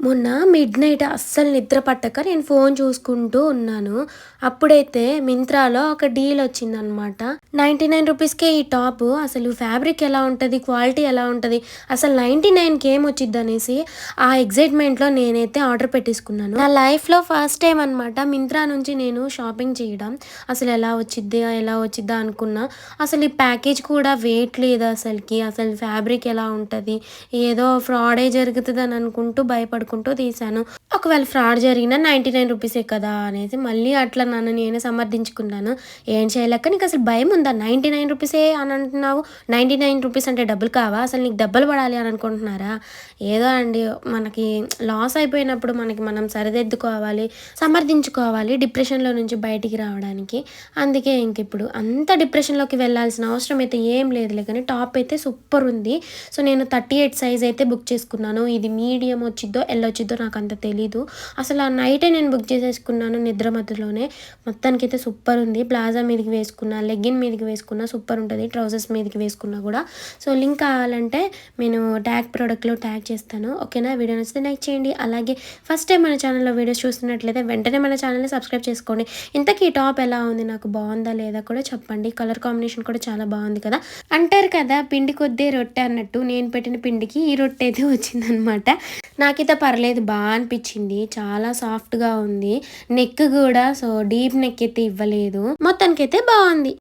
మొన్న mid night అస్సలు నిద్ర పట్టక నేను ఫోన్ చూసుకుంటూ ఉన్నాను. అప్పుడైతే మింత్రాలో ఒక డీల్ వచ్చిందనమాట. నైంటీ నైన్ రూపీస్కే ఈ టాప్. అసలు ఫ్యాబ్రిక్ ఎలా ఉంటుంది? క్వాలిటీ ఎలా ఉంటుంది? అసలు నైంటీ నైన్కి ఏం వచ్చింది అనేసి ఆ ఎగ్జైట్మెంట్లో నేనైతే ఆర్డర్ పెట్టేసుకున్నాను. నా లైఫ్లో ఫస్ట్ టైం అనమాట మింత్రా నుంచి నేను షాపింగ్ చేయడం. అసలు ఎలా వచ్చిద్ది? ఎలా వచ్చిద్దా అనుకున్నా. అసలు ఈ ప్యాకేజ్ కూడా వెయిట్ లేదు అసలుకి. అసలు ఫ్యాబ్రిక్ ఎలా ఉంటుంది? ఏదో ఫ్రాడే జరుగుతుంది అని అనుకుంటూ భయపడుకుంటూ తీశాను. ఒకవేళ ఫ్రాడ్ జరిగినా నైంటీ నైన్ రూపీసే కదా అనేసి మళ్ళీ అట్లా నన్ను నేనే సమర్థించుకున్నాను. ఏం చేయలేక నీకు అసలు భయం ఉందా నైంటీ నైన్ రూపీసే అని అంటున్నావు. నైంటీ నైన్ రూపీస్ అంటే డబ్బులు కావా? అసలు నీకు డబ్బులు పడాలి అని అనుకుంటున్నారా? ఏదో అండి మనకి లాస్ అయిపోయినప్పుడు మనకి మనం సరిదిద్దుకోవాలి సమర్థించుకోవాలి డిప్రెషన్లో నుంచి బయటికి రావడానికి. అందుకే ఇంక ఇప్పుడు అంత డిప్రెషన్లోకి వెళ్ళాల్సిన అవసరం అయితే ఏం లేదులే కానీ టాప్ అయితే సూపర్ ఉంది. సో నేను థర్టీ ఎయిట్ సైజ్ అయితే బుక్ చేసుకున్నాను. ఇది మీడియం వచ్చిద్దో ఎల్ వచ్చిద్దో నాకు అంత తెలీదు. అసలు ఆ నైటే నేను బుక్ చేసేసుకున్నాను నిద్ర మధ్యలోనే మొత్తానికి అయితే సూపర్ ఉంది. ప్లాజా మీదకి వేసుకున్నా లెగ్గిన్ మీదకి వేసుకున్నా సూపర్ ఉంటుంది ట్రౌజర్స్ మీదకి వేసుకున్నా కూడా. సో లింక్ కావాలంటే నేను ట్యాగ్ ప్రోడక్ట్లో ట్యాగ్ చేస్తాను. ఓకేనా వీడియో నచ్చితే లైక్ చేయండి. అలాగే ఫస్ట్ టైం మన ఛానల్లో వీడియోస్ చూస్తున్నట్లయితే వెంటనే మన ఛానల్ని సబ్స్క్రైబ్ చేసుకోండి. ఇంతకీ ఈ టాప్ ఎలా ఉంది? నాకు బాగుందా లేదా కూడా చెప్పండి. కలర్ కాంబినేషన్ కూడా చాలా బాగుంది కదా? అంటారు కదా పిండి కొద్దే రొట్టె అన్నట్టు. నేను పెట్టిన పిండికి ఈ రొట్టె అయితే వచ్చిందనమాట నాకైతే పర్లేదు బాగా అనిపించింది. చాలా సాఫ్ట్గా ఉంది. నెక్ కూడా సో డీప్ నెక్ అయితే ఇవ్వలేదు. మొత్తానికైతే బాగుంది.